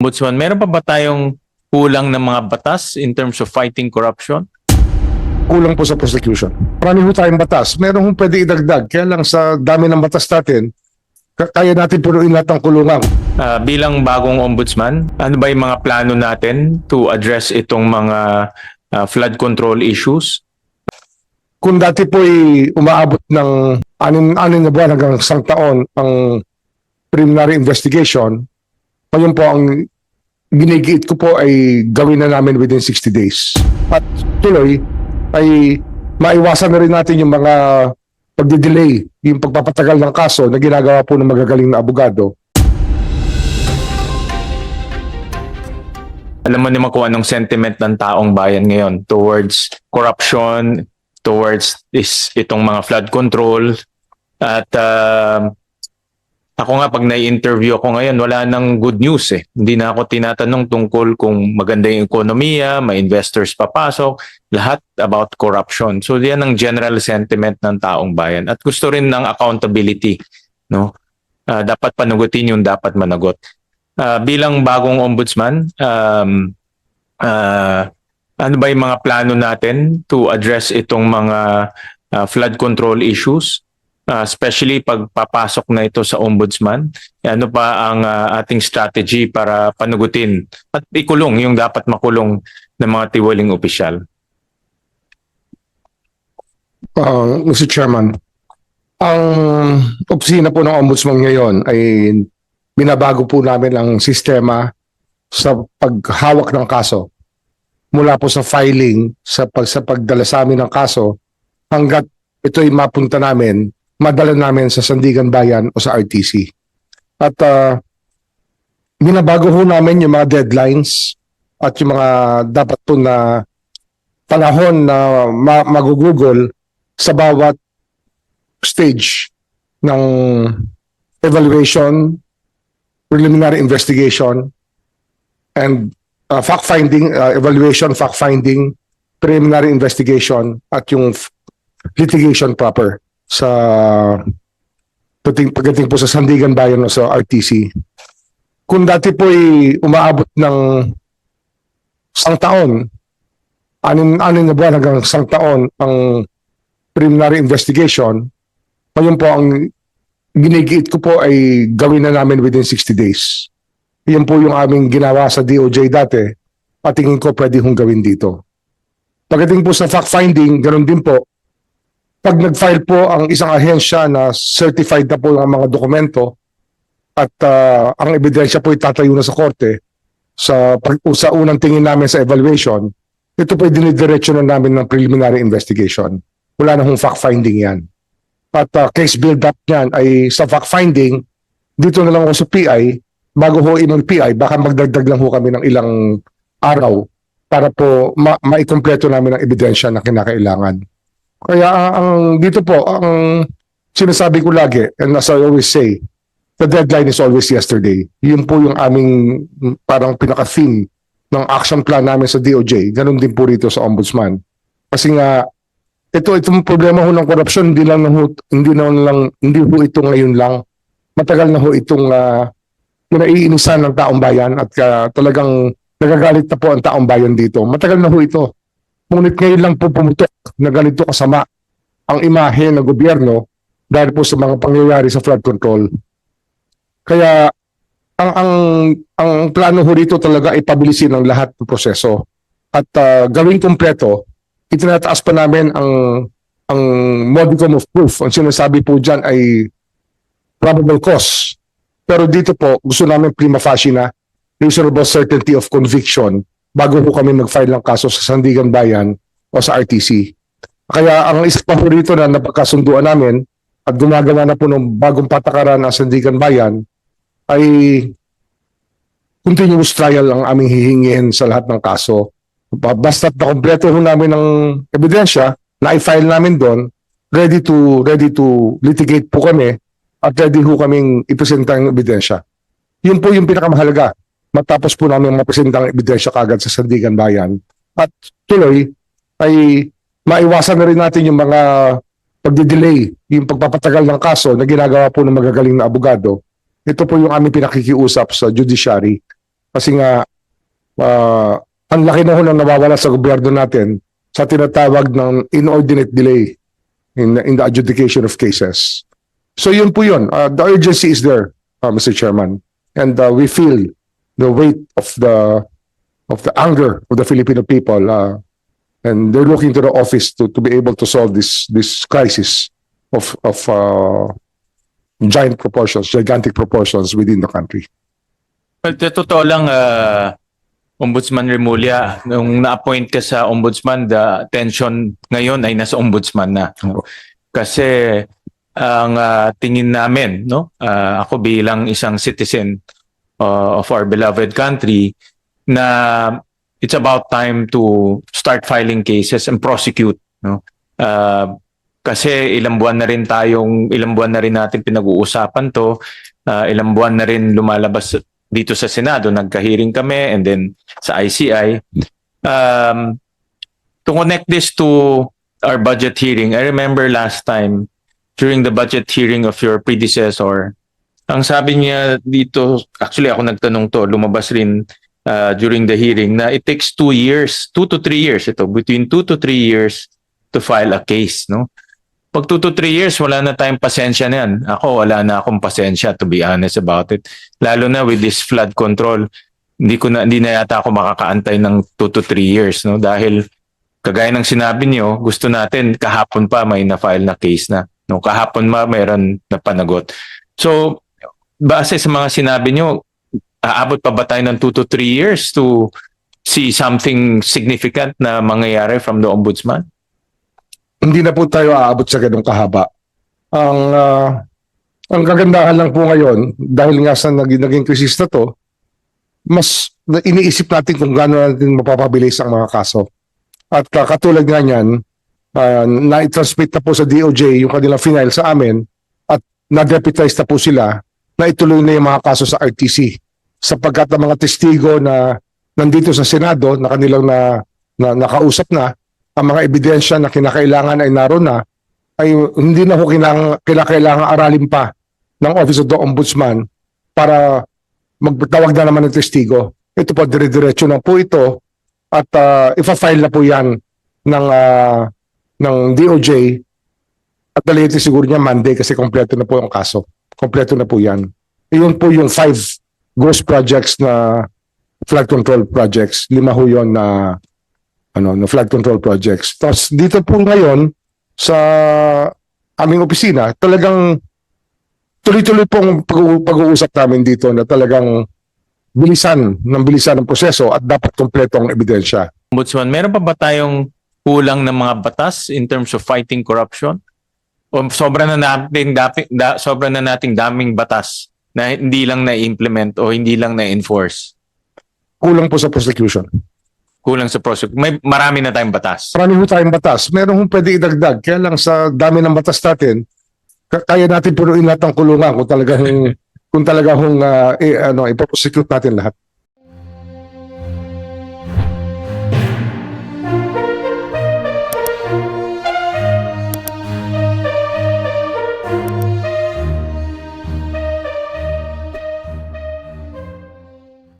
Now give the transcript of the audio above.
Ombudsman, meron pa ba tayong kulang ng mga batas in terms of fighting corruption? kulang po sa prosecution. Marami po tayong batas. Meron hong pwede idagdag. Kaya lang sa dami ng batas natin, ka- kaya natin punuin lahat ng kulungan. Ah, bilang bagong ombudsman, ano ba yung mga plano natin to address itong mga ah, flood control issues? Kung dati po ay umaabot ng anin, anin na buwan hanggang isang taon ang preliminary investigation, ngayon po ang ginigiit ko po ay gawin na namin within 60 days. At tuloy ay maiwasan na rin natin yung mga pagdidelay, yung pagpapatagal ng kaso na ginagawa po ng magagaling na abogado Alam mo naman kung anong sentiment ng taong bayan ngayon towards corruption, towards is itong mga flood control. At ah, ako nga pag nai-interview ako ngayon, wala nang good news eh. Hindi na ako tinatanong tungkol kung maganda yung ekonomiya, may investors papasok, lahat about corruption. So yan ang general sentiment ng taong bayan. At gusto rin ng accountability. No? Ah, dapat panagutin yung dapat managot. Ah, bilang bagong ombudsman, um, ah, ano ba yung mga plano natin to address itong mga ah, flood control issues? Ah, especially pag papasok na ito sa ombudsman, ano pa ang ah, ating strategy para panugutin at ikulong yung dapat makulong ng mga tiwaling opisyal? Uh, Mr. Chairman, ang opisina po ng Ombudsman ngayon ay binabago po namin ang sistema sa paghawak ng kaso. Mula po sa filing, sa, pag, sa pagdala sa amin ng kaso, hanggat ito'y mapunta namin, madala namin sa Sandigan Bayan o sa RTC. At uh, binabago ho namin yung mga deadlines at yung mga dapat po na panahon na ma- magugugol sa bawat stage ng evaluation, preliminary investigation, and uh, fact-finding, uh, evaluation, fact-finding, preliminary investigation, at yung litigation proper sa pagdating, pagdating po sa Sandigan Bayan o sa RTC. Kung dati po ay umaabot ng isang taon, anin, anin na buwan hanggang isang taon ang preliminary investigation, ngayon po ang ginigiit ko po ay gawin na namin within 60 days. Yan po yung aming ginawa sa DOJ dati at tingin ko pwede hong gawin dito. Pagdating po sa fact-finding, ganun din po. Pag nag-file po ang isang ahensya na certified na po ang mga dokumento at ah, ang ebidensya po itatayo na sa korte sa, sa unang tingin namin sa evaluation, ito po dinidiretso na namin ng preliminary investigation. Wala na hong fact-finding yan. At uh, case build-up niyan ay sa fact-finding, dito na lang ako sa PI, bago ho inong PI, baka magdagdag lang ho kami ng ilang araw para po ma maikompleto namin ang ebidensya na kinakailangan. Kaya uh, ang dito po, ang sinasabi ko lagi, and as I always say, the deadline is always yesterday. Yun po yung aming mm, parang pinaka-theme ng action plan namin sa DOJ. Ganun din po rito sa Ombudsman. Kasi nga, ito itong problema ho ng korupsyon hindi lang ho, hindi na lang hindi ho ito ngayon lang matagal na ho itong uh, pinaiinisan ng taong bayan at ah, talagang nagagalit na po ang taong bayan dito matagal na ho ito ngunit ngayon lang po pumutok na ganito kasama ang imahe ng gobyerno dahil po sa mga pangyayari sa flood control kaya ang ang ang plano ho rito talaga ay pabilisin ang lahat ng proseso at ah, gawing kumpleto itinataas pa namin ang ang modicum of proof. Ang sinasabi po dyan ay probable cause. Pero dito po, gusto namin prima facie na reasonable certainty of conviction bago po kami mag-file ng kaso sa Sandigan Bayan o sa RTC. Kaya ang isa pa na napagkasunduan namin at gumagawa na po ng bagong patakaran ang Sandigan Bayan ay continuous trial ang aming hihingihin sa lahat ng kaso Ba- Basta't na kompleto ho namin ng ebidensya na i-file namin doon, ready to ready to litigate po kami at ready ho kaming ipresenta ang ebidensya. Yun po yung pinakamahalaga. Matapos po namin mapresenta ang ebidensya kagad sa Sandigan Bayan. At tuloy ay maiwasan na rin natin yung mga pagdidelay, yung pagpapatagal ng kaso na ginagawa po ng magagaling na abogado. Ito po yung aming pinakikiusap sa judiciary Kasi nga, ah, ang laki na ho ng nawawala sa gobyerno natin sa tinatawag ng inordinate delay in, in the adjudication of cases. So yun po yun. Uh, the urgency is there, uh, Mr. Chairman. And uh, we feel the weight of the of the anger of the Filipino people. Uh, and they're looking to the office to, to be able to solve this this crisis of of uh, giant proportions, gigantic proportions within the country. Well, sa totoo lang, ah, Ombudsman Remulla, nung na-appoint ka sa Ombudsman, the attention ngayon ay nasa Ombudsman na. no? Kasi ang ah, tingin namin, no, ah, ako bilang isang citizen ah, of our beloved country, na it's about time to start filing cases and prosecute. No? Ah, kasi ilang buwan na rin tayong, ilang buwan na rin natin pinag-uusapan to, Ah, ilang buwan na rin lumalabas dito sa Senado, nagka-hearing kami and then sa ICI. Um, to connect this to our budget hearing, I remember last time during the budget hearing of your predecessor, ang sabi niya dito, actually ako nagtanong to, lumabas rin uh, during the hearing na it takes two years, two to three years ito, between two to three years to file a case, no? Pag 2 to 3 years, wala na tayong pasensya na yan. Ako, wala na akong pasensya to be honest about it. Lalo na with this flood control, hindi ko na hindi na yata ako makakaantay ng 2 to 3 years no dahil kagaya ng sinabi niyo, gusto natin kahapon pa may na-file na case na. No, kahapon ma mayroon na panagot. So, base sa mga sinabi niyo, aabot pa ba tayo ng 2 to 3 years to see something significant na mangyayari from the ombudsman? hindi na po tayo aabot sa ganong kahaba. Ang ah, ang kagandahan lang po ngayon dahil nga sa naging, naging krisis na to, mas iniisip natin kung gaano natin mapapabilis ang mga kaso. At ah, katulad nga niyan, ah, na-transmit na po sa DOJ yung kanilang final sa amin at na-deputize na po sila na ituloy na yung mga kaso sa RTC sapagkat ang mga testigo na nandito sa Senado na kanilang na, na nakausap na ang mga ebidensya na kinakailangan ay naroon na ay hindi na ho kinang, kinakailangan aralin pa ng Office of the Ombudsman para magtawag na naman ng testigo. Ito po, dire-diretso na po ito at uh, ifa-file na po yan ng, ah, ng DOJ at the siguro niya Monday kasi kompleto na po ang kaso. Kompleto na po yan. Iyon po yung five ghost projects na flood control projects. Lima ho yun na ano, na flood control projects. Tapos dito po ngayon sa aming opisina, talagang tuloy-tuloy pong pag- pag-uusap namin dito na talagang bilisan ng bilisan ng proseso at dapat kompleto ang ebidensya. Ombudsman, meron pa ba tayong kulang ng mga batas in terms of fighting corruption? O sobra na nating dapi, da, sobra na nating daming batas na hindi lang na-implement o hindi lang na-enforce? Kulang po sa prosecution. Kulang sa prosecute. May marami na tayong batas. Marami po tayong batas. Meron hong pwede idagdag. Kaya lang sa dami ng batas natin, ka- kaya natin punuin lahat ng kulungan kung talagang kung talaga hong uh, eh, ano, ipoprosecute natin lahat.